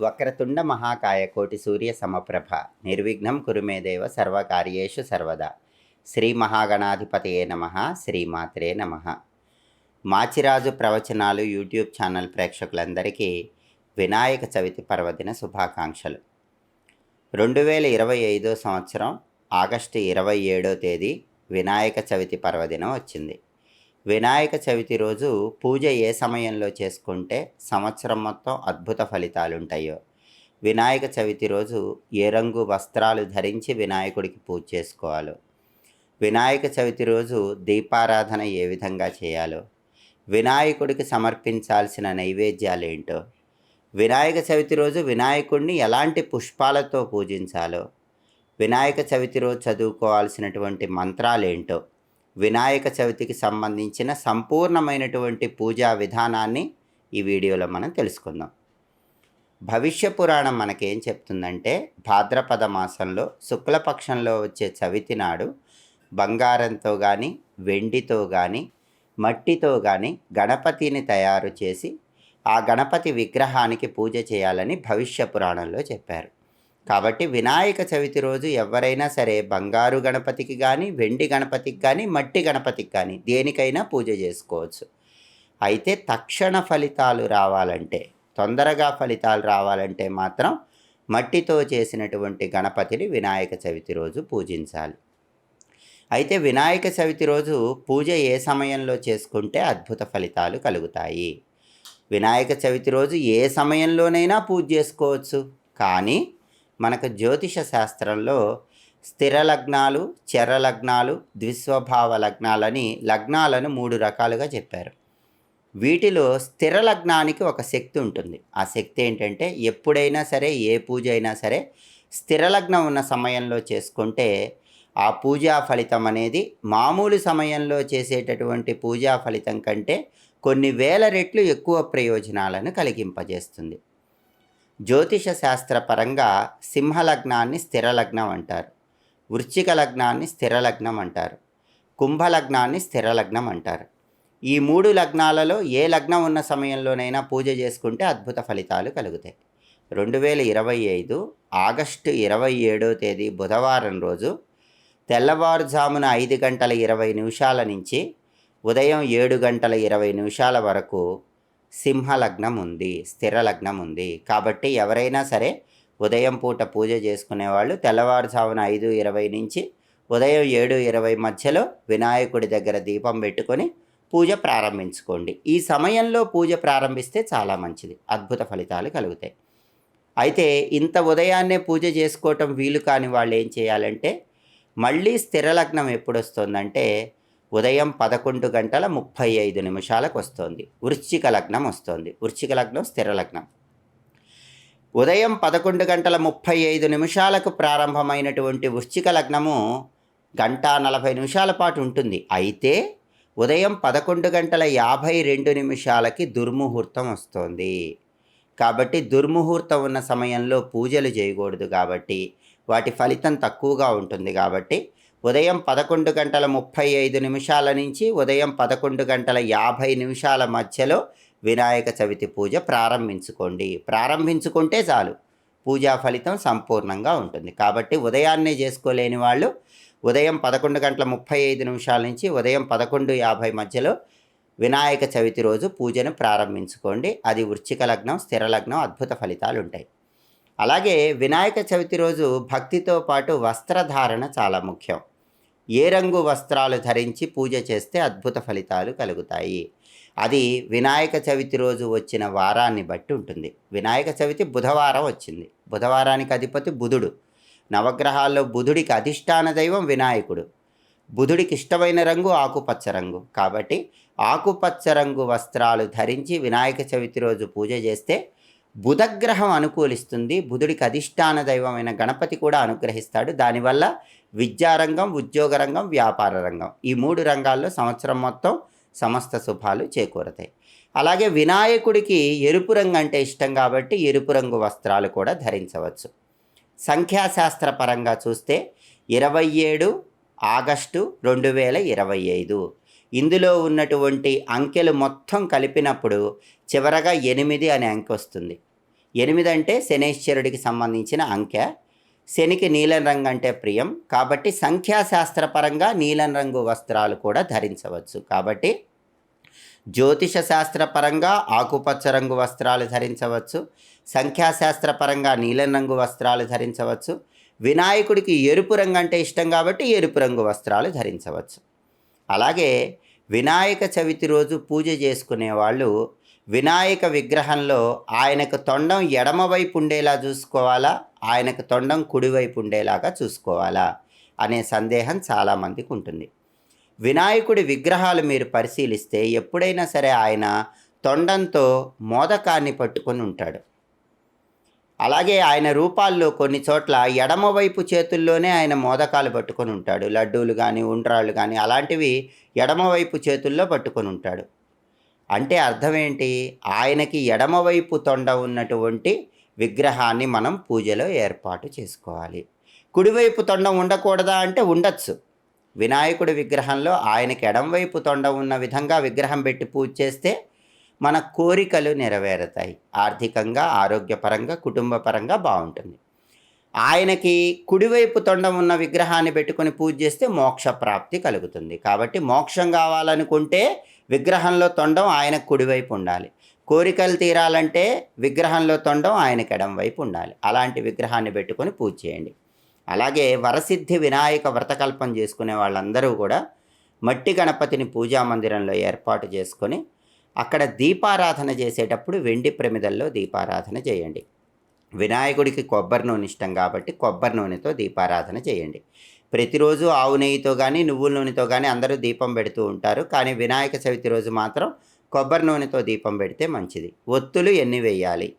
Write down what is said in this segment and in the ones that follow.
వక్రతుండ మహాకాయ కోటి సూర్య సమప్రభ. నిర్విఘ్నం కురుమేదేవ సర్వకార్యేషు సర్వదా. శ్రీ మహాగణాధిపతయే నమ శ్రీమాత్రే నమ. మాచిరాజు ప్రవచనాలు యూట్యూబ్ ఛానల్ ప్రేక్షకులందరికీ వినాయక చవితి పర్వదిన శుభాకాంక్షలు. రెండు వేల ఇరవై ఐదో సంవత్సరం ఆగస్టు ఇరవై ఏడో తేదీ వినాయక చవితి పర్వదినం వచ్చింది. వినాయక చవితి రోజు పూజ ఏ సమయంలో చేసుకుంటే సంవత్సరం మొత్తం అద్భుత ఫలితాలు ఉంటాయో వినాయక చవితి రోజు ఏ రంగు వస్త్రాలు ధరించి వినాయకుడికి పూజ చేసుకోవాలో? వినాయక చవితి రోజు దీపారాధన ఏ విధంగా చేయాలో? వినాయకుడికి సమర్పించాల్సిన నైవేద్యాలు ఏంటో వినాయక చవితి రోజు వినాయకుడిని ఎలాంటి పుష్పాలతో పూజించాలో? వినాయక చవితి రోజు చదువుకోవాల్సినటువంటి మంత్రాలు ఏంటో వినాయక చవితికి సంబంధించిన సంపూర్ణమైనటువంటి పూజా విధానాన్ని ఈ వీడియోలో మనం తెలుసుకుందాం. భవిష్య పురాణం మనకేం చెప్తుందంటే భాద్రపద మాసంలో శుక్లపక్షంలో వచ్చే చవితి నాడు బంగారంతో కానీ వెండితో కానీ మట్టితో కానీ గణపతిని తయారు చేసి ఆ గణపతి విగ్రహానికి పూజ చేయాలని భవిష్య పురాణంలో చెప్పారు. కాబట్టి వినాయక చవితి రోజు ఎవరైనా సరే బంగారు గణపతికి కానీ వెండి గణపతికి కానీ మట్టి గణపతికి కానీ దేనికైనా పూజ చేసుకోవచ్చు. అయితే తక్షణ ఫలితాలు రావాలంటే తొందరగా ఫలితాలు రావాలంటే మాత్రం మట్టితో చేసినటువంటి గణపతిని వినాయక చవితి రోజు పూజించాలి. అయితే వినాయక చవితి రోజు పూజ ఏ సమయంలో చేసుకుంటే అద్భుత ఫలితాలు కలుగుతాయి? వినాయక చవితి రోజు ఏ సమయంలోనైనా పూజ చేసుకోవచ్చు. కానీ మనకు జ్యోతిష శాస్త్రంలో స్థిర లగ్నాలు చెర లగ్నాలు ద్విస్వభావ లగ్నాలని లగ్నాలను మూడు రకాలుగా చెప్పారు. వీటిలో స్థిర లగ్నానికి ఒక శక్తి ఉంటుంది. ఆ శక్తి ఏంటంటే ఎప్పుడైనా సరే ఏ పూజ అయినా సరే స్థిర లగ్నం ఉన్న సమయంలో చేసుకుంటే ఆ పూజా ఫలితం అనేది మామూలు సమయంలో చేసేటటువంటి పూజా ఫలితం కంటే కొన్ని వేల రెట్లు ఎక్కువ ప్రయోజనాలను కలిగింపజేస్తుంది. జ్యోతిష శాస్త్రపరంగా సింహలగ్నాన్ని స్థిర లగ్నం అంటారు. వృశ్చిక లగ్నాన్ని స్థిర లగ్నం అంటారు. కుంభలగ్నాన్ని స్థిర లగ్నం అంటారు. ఈ మూడు లగ్నాలలో ఏ లగ్నం ఉన్న సమయంలోనైనా పూజ చేసుకుంటే అద్భుత ఫలితాలు కలుగుతాయి. రెండు వేల ఇరవై ఐదు ఆగస్టు ఇరవై ఏడో తేదీ బుధవారం రోజు తెల్లవారుజామున ఐదు గంటల ఇరవై నిమిషాల నుంచి ఉదయం ఏడు గంటల ఇరవై నిమిషాల వరకు సింహలగ్నం ఉంది స్థిర లగ్నం ఉంది కాబట్టి ఎవరైనా సరే ఉదయం పూట పూజ చేసుకునేవాళ్ళు తెల్లవారుజామున ఐదు ఇరవై నుంచి ఉదయం ఏడు ఇరవై మధ్యలో వినాయకుడి దగ్గర దీపం పెట్టుకొని పూజ ప్రారంభించుకోండి. ఈ సమయంలో పూజ ప్రారంభిస్తే చాలా మంచిది. అద్భుత ఫలితాలు కలుగుతాయి. అయితే ఇంత ఉదయాన్నే పూజ చేసుకోవటం వీలు కాని వాళ్ళు ఏం చేయాలంటే మళ్ళీ స్థిర లగ్నం ఎప్పుడు వస్తుందంటే ఉదయం పదకొండు గంటల ముప్పై ఐదు నిమిషాలకు వస్తోంది. వృశ్చిక లగ్నం వస్తుంది. వృశ్చిక లగ్నం స్థిర లగ్నం. ఉదయం పదకొండు గంటల ముప్పై ఐదు నిమిషాలకు ప్రారంభమైనటువంటి వృశ్చిక లగ్నము గంట నలభై నిమిషాల పాటు ఉంటుంది. అయితే ఉదయం పదకొండు గంటల యాభై రెండు నిమిషాలకి దుర్ముహూర్తం వస్తోంది. కాబట్టి దుర్ముహూర్తం ఉన్న సమయంలో పూజలు చేయకూడదు కాబట్టి వాటి ఫలితం తక్కువగా ఉంటుంది కాబట్టి ఉదయం పదకొండు గంటల ముప్పై ఐదు నిమిషాల నుంచి ఉదయం పదకొండు గంటల యాభై నిమిషాల మధ్యలో వినాయక చవితి పూజ ప్రారంభించుకోండి. ప్రారంభించుకుంటే చాలు. పూజా ఫలితం సంపూర్ణంగా ఉంటుంది. కాబట్టి ఉదయాన్నే చేసుకోలేని వాళ్ళు ఉదయం పదకొండు గంటల ముప్పై ఐదు నిమిషాల నుంచి ఉదయం పదకొండు యాభై మధ్యలో వినాయక చవితి రోజు పూజను ప్రారంభించుకోండి. అది వృచ్చిక లగ్నం స్థిర లగ్నం అద్భుత ఫలితాలు ఉంటాయి. అలాగే వినాయక చవితి రోజు భక్తితో పాటు వస్త్రధారణ చాలా ముఖ్యం. ఏ రంగు వస్త్రాలు ధరించి పూజ చేస్తే అద్భుత ఫలితాలు కలుగుతాయి? అది వినాయక చవితి రోజు వచ్చిన వారాన్ని బట్టి ఉంటుంది. వినాయక చవితి బుధవారం వచ్చింది. బుధవారానికి అధిపతి బుధుడు. నవగ్రహాల్లో బుధుడికి అధిష్టాన దైవం వినాయకుడు. బుధుడికి ఇష్టమైన రంగు ఆకుపచ్చ రంగు. కాబట్టి ఆకుపచ్చ రంగు వస్త్రాలు ధరించి వినాయక చవితి రోజు పూజ చేస్తే బుధగ్రహం అనుకూలిస్తుంది. బుధుడికి అధిష్టాన దైవమైన గణపతి కూడా అనుగ్రహిస్తాడు. దానివల్ల విద్యారంగం ఉద్యోగ రంగం వ్యాపార రంగం ఈ మూడు రంగాల్లో సంవత్సరం మొత్తం సమస్త శుభాలు చేకూరతాయి. అలాగే వినాయకుడికి ఎరుపు రంగు అంటే ఇష్టం కాబట్టి ఎరుపు రంగు వస్త్రాలు కూడా ధరించవచ్చు. సంఖ్యాశాస్త్ర పరంగా చూస్తే ఇరవై ఏడు ఆగస్టు రెండు వేల ఇరవై ఐదు. ఇందులో ఉన్నటువంటి అంకెలు మొత్తం కలిపినప్పుడు చివరగా ఎనిమిది అనే అంకె వస్తుంది ఎనిమిది అంటే శనేశ్వరుడికి సంబంధించిన అంకె శనికి నీలం రంగు అంటే ప్రియం కాబట్టి సంఖ్యాశాస్త్రపరంగా నీలం రంగు వస్త్రాలు కూడా ధరించవచ్చు. కాబట్టి జ్యోతిష శాస్త్రపరంగా ఆకుపచ్చ రంగు వస్త్రాలు ధరించవచ్చు సంఖ్యాశాస్త్రపరంగా నీలం రంగు వస్త్రాలు ధరించవచ్చు వినాయకుడికి ఎరుపు రంగు అంటే ఇష్టం కాబట్టి ఎరుపు రంగు వస్త్రాలు ధరించవచ్చు. అలాగే వినాయక చవితి రోజు పూజ చేసుకునే వాళ్ళు వినాయక విగ్రహంలో ఆయనకు తొండం ఎడమవైపు ఉండేలా చూసుకోవాలా? ఆయనకు తొండం కుడివైపు ఉండేలాగా చూసుకోవాలా? అనే సందేహం చాలామందికి ఉంటుంది. వినాయకుడి విగ్రహాలు మీరు పరిశీలిస్తే ఎప్పుడైనా సరే ఆయన తొండంతో మోదకాన్ని పట్టుకొని ఉంటాడు. అలాగే ఆయన రూపాల్లో కొన్ని చోట్ల ఎడమవైపు చేతుల్లోనే ఆయన మోదకాలు పట్టుకొని ఉంటాడు. లడ్డూలు కానీ ఉండ్రాళ్ళు కానీ అలాంటివి ఎడమవైపు చేతుల్లో పట్టుకొని ఉంటాడు. అంటే అర్థం ఏంటి? ఆయనకి ఎడమవైపు తొండ ఉన్నటువంటి విగ్రహాన్ని మనం పూజలో ఏర్పాటు చేసుకోవాలి. కుడివైపు తొండ ఉండకూడదా అంటే ఉండొచ్చు. వినాయకుడి విగ్రహంలో ఆయనకి ఎడంవైపు తొండ ఉన్న విధంగా విగ్రహం పెట్టి పూజ చేస్తే మన కోరికలు నెరవేరుతాయి. ఆర్థికంగా ఆరోగ్యపరంగా కుటుంబపరంగా బాగుంటుంది. ఆయనకి కుడివైపు తొండం ఉన్న విగ్రహాన్ని పెట్టుకొని పూజ చేస్తే మోక్ష ప్రాప్తి కలుగుతుంది. కాబట్టి మోక్షం కావాలనుకుంటే విగ్రహంలో తొండం ఆయన కుడివైపు ఉండాలి. కోరికలు తీరాలంటే విగ్రహంలో తొండం ఆయనకి ఎడం వైపు ఉండాలి. అలాంటి విగ్రహాన్ని పెట్టుకొని పూజ చేయండి. అలాగే వరసిద్ధి వినాయక వ్రతకల్పం చేసుకునే వాళ్ళందరూ కూడా మట్టి గణపతిని పూజా మందిరంలో ఏర్పాటు చేసుకొని అక్కడ దీపారాధన చేసేటప్పుడు వెండి ప్రమిదల్లో దీపారాధన చేయండి. వినాయకుడికి కొబ్బరి నూనె ఇష్టం కాబట్టి కొబ్బరి నూనెతో దీపారాధన చేయండి. ప్రతిరోజు ఆవు నెయ్యితో కానీ నువ్వుల నూనెతో కానీ అందరూ దీపం పెడుతూ ఉంటారు. కానీ వినాయక చవితి రోజు మాత్రం కొబ్బరి నూనెతో దీపం పెడితే మంచిది. ఒత్తులు ఎన్ని వేయాలి?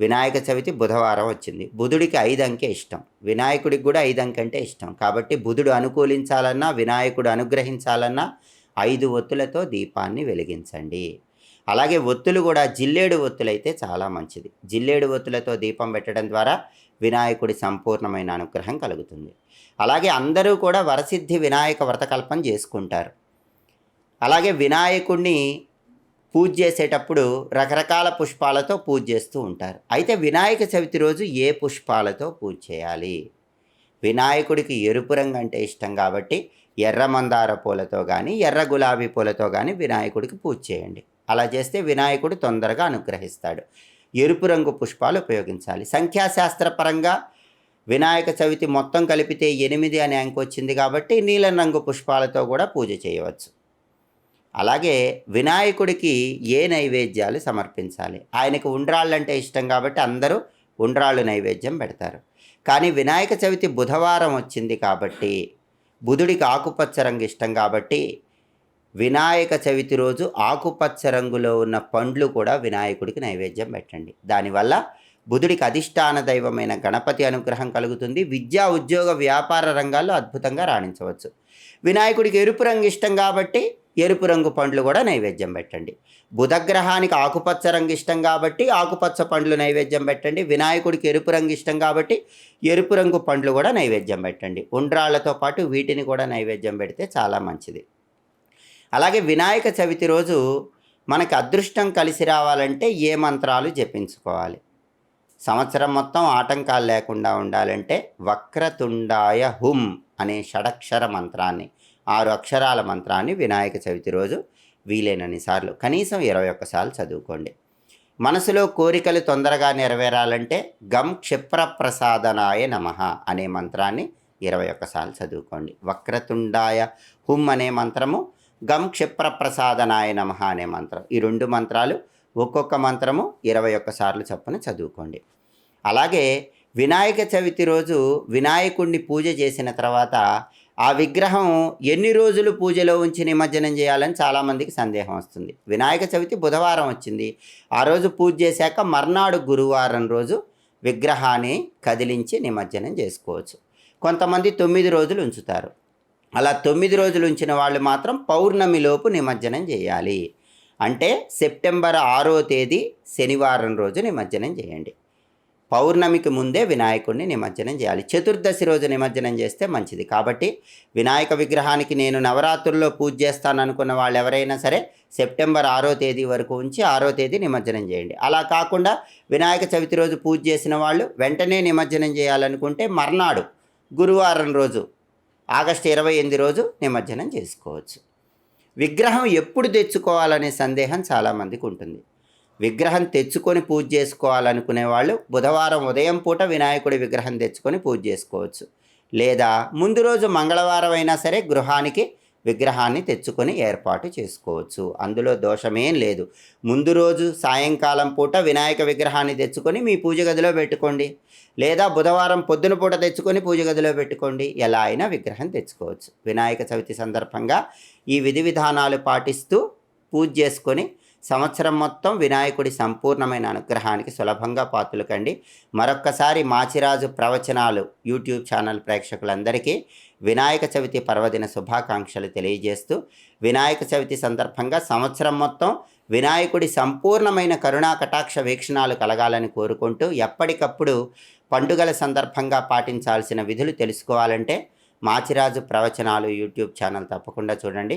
వినాయక చవితి బుధవారం వచ్చింది. బుధుడికి ఐదు అంకె ఇష్టం. వినాయకుడికి కూడా ఐదు అంకె అంటే ఇష్టం. కాబట్టి బుధుడు అనుకూలించాలన్నా వినాయకుడు అనుగ్రహించాలన్నా ఐదు ఒత్తులతో దీపాన్ని వెలిగించండి. అలాగే ఒత్తులు కూడా జిల్లేడు ఒత్తులైతే చాలా మంచిది. జిల్లేడు ఒత్తులతో దీపం పెట్టడం ద్వారా వినాయకుడి సంపూర్ణమైన అనుగ్రహం కలుగుతుంది. అలాగే అందరూ కూడా వరసిద్ధి వినాయక వ్రతకల్పం చేసుకుంటారు. అలాగే వినాయకుడిని పూజ చేసేటప్పుడు రకరకాల పుష్పాలతో పూజ చేస్తూ ఉంటారు. అయితే వినాయక చవితి రోజు ఏ పుష్పాలతో పూజ చేయాలి? వినాయకుడికి ఎరుపు రంగు అంటే ఇష్టం కాబట్టి ఎర్ర మందార పూలతో కానీ ఎర్ర గులాబీ పూలతో కానీ వినాయకుడికి పూజ చేయండి. అలా చేస్తే వినాయకుడు తొందరగా అనుగ్రహిస్తాడు. ఎరుపు రంగు పుష్పాలు ఉపయోగించాలి. సంఖ్యాశాస్త్రపరంగా వినాయక చవితి మొత్తం కలిపితే ఎనిమిది అనే అంక వచ్చింది కాబట్టి నీలం రంగు పుష్పాలతో కూడా పూజ చేయవచ్చు. అలాగే వినాయకుడికి ఏ నైవేద్యాలు సమర్పించాలి? ఆయనకు ఉండ్రాళ్ళు అంటే ఇష్టం కాబట్టి అందరూ ఉండ్రాళ్ళు నైవేద్యం పెడతారు. కానీ వినాయక చవితి బుధవారం వచ్చింది కాబట్టి బుధుడికి ఆకుపచ్చ రంగు ఇష్టం కాబట్టి వినాయక చవితి రోజు ఆకుపచ్చ రంగులో ఉన్న పండ్లు కూడా వినాయకుడికి నైవేద్యం పెట్టండి. దానివల్ల బుధుడికి అధిష్టాన దైవమైన గణపతి అనుగ్రహం కలుగుతుంది. విద్యా ఉద్యోగ వ్యాపార రంగాల్లో అద్భుతంగా రాణించవచ్చు. వినాయకుడికి ఎరుపు రంగు ఇష్టం కాబట్టి ఎరుపు రంగు పండ్లు కూడా నైవేద్యం పెట్టండి. బుధగ్రహానికి ఆకుపచ్చ రంగు ఇష్టం కాబట్టి ఆకుపచ్చ పండ్లు నైవేద్యం పెట్టండి. వినాయకుడికి ఎరుపు రంగు ఇష్టం కాబట్టి ఎరుపు రంగు పండ్లు కూడా నైవేద్యం పెట్టండి. ఉండ్రాళ్ళతో పాటు వీటిని కూడా నైవేద్యం పెడితే చాలా మంచిది. అలాగే వినాయక చవితి రోజు మనకి అదృష్టం కలిసి రావాలంటే ఏ మంత్రాలు జపించుకోవాలి? సంవత్సరం మొత్తం ఆటంకాలు లేకుండా ఉండాలంటే వక్రతుండాయ హుం అనే షడక్షర మంత్రాన్ని ఆరు అక్షరాల మంత్రాన్ని వినాయక చవితి రోజు వీలైనన్ని సార్లు కనీసం ఇరవై ఒక్కసార్లు చదువుకోండి. మనసులో కోరికలు తొందరగా నెరవేరాలంటే గం క్షిప్ర ప్రసాదనాయ నమ అనే మంత్రాన్ని ఇరవై ఒక్కసార్లు చదువుకోండి. వక్రతుండాయ హుమ్ అనే మంత్రము గం క్షిప్ర ప్రసాదనాయ నమ అనే మంత్రం ఈ రెండు మంత్రాలు ఒక్కొక్క మంత్రము ఇరవై ఒక్కసార్లు చొప్పున చదువుకోండి. అలాగే వినాయక చవితి రోజు వినాయకుడిని పూజ చేసిన తర్వాత ఆ విగ్రహం ఎన్ని రోజులు పూజలో ఉంచి నిమజ్జనం చేయాలని చాలామందికి సందేహం వస్తుంది. వినాయక చవితి బుధవారం వచ్చింది. ఆ రోజు పూజ చేశాక మర్నాడు గురువారం రోజు విగ్రహాన్ని కదిలించి నిమజ్జనం చేసుకోవచ్చు. కొంతమంది తొమ్మిది రోజులు ఉంచుతారు. అలా తొమ్మిది రోజులు ఉంచిన వాళ్ళు మాత్రం పౌర్ణమిలోపు నిమజ్జనం చేయాలి. అంటే సెప్టెంబర్ ఆరో తేదీ శనివారం రోజు నిమజ్జనం చేయండి. పౌర్ణమికి ముందే వినాయకుడిని నిమజ్జనం చేయాలి. చతుర్దశి రోజు నిమజ్జనం చేస్తే మంచిది. కాబట్టి వినాయక విగ్రహానికి నేను నవరాత్రుల్లో పూజ చేస్తాను అనుకున్న వాళ్ళు ఎవరైనా సరే సెప్టెంబర్ ఆరో తేదీ వరకు ఉంచి ఆరో తేదీ నిమజ్జనం చేయండి. అలా కాకుండా వినాయక చవితి రోజు పూజ చేసిన వాళ్ళు వెంటనే నిమజ్జనం చేయాలనుకుంటే మర్నాడు గురువారం రోజు ఆగస్టు ఇరవై ఎనిమిది రోజు నిమజ్జనం చేసుకోవచ్చు. విగ్రహం ఎప్పుడు తెచ్చుకోవాలనే సందేహం చాలామందికి ఉంటుంది. విగ్రహం తెచ్చుకొని పూజ చేసుకోవాలనుకునే వాళ్ళు బుధవారం ఉదయం పూట వినాయకుడి విగ్రహం తెచ్చుకొని పూజ చేసుకోవచ్చు. లేదా ముందు రోజు మంగళవారం అయినా సరే గృహానికి విగ్రహాన్ని తెచ్చుకొని ఏర్పాటు చేసుకోవచ్చు. అందులో దోషమేం లేదు. ముందు రోజు సాయంకాలం పూట వినాయక విగ్రహాన్ని తెచ్చుకొని మీ పూజ గదిలో పెట్టుకోండి. లేదా బుధవారం పొద్దున పూట తెచ్చుకొని పూజ గదిలో పెట్టుకోండి. ఎలా అయినా విగ్రహం తెచ్చుకోవచ్చు. వినాయక చవితి సందర్భంగా ఈ విధి విధానాలు పాటిస్తూ పూజ చేసుకొని సంవత్సరం మొత్తం వినాయకుడి సంపూర్ణమైన అనుగ్రహానికి సులభంగా పాత్రలు కండి మరొక్కసారి మాచిరాజు ప్రవచనాలు యూట్యూబ్ ఛానల్ ప్రేక్షకులందరికీ వినాయక చవితి పర్వదిన శుభాకాంక్షలు తెలియజేస్తూ వినాయక చవితి సందర్భంగా సంవత్సరం మొత్తం వినాయకుడి సంపూర్ణమైన కరుణా కటాక్ష వీక్షణాలు కలగాలని కోరుకుంటూ ఎప్పటికప్పుడు పండుగల సందర్భంగా పాటించాల్సిన విధులు తెలుసుకోవాలంటే మాచిరాజు ప్రవచనాలు యూట్యూబ్ ఛానల్ తప్పకుండా చూడండి.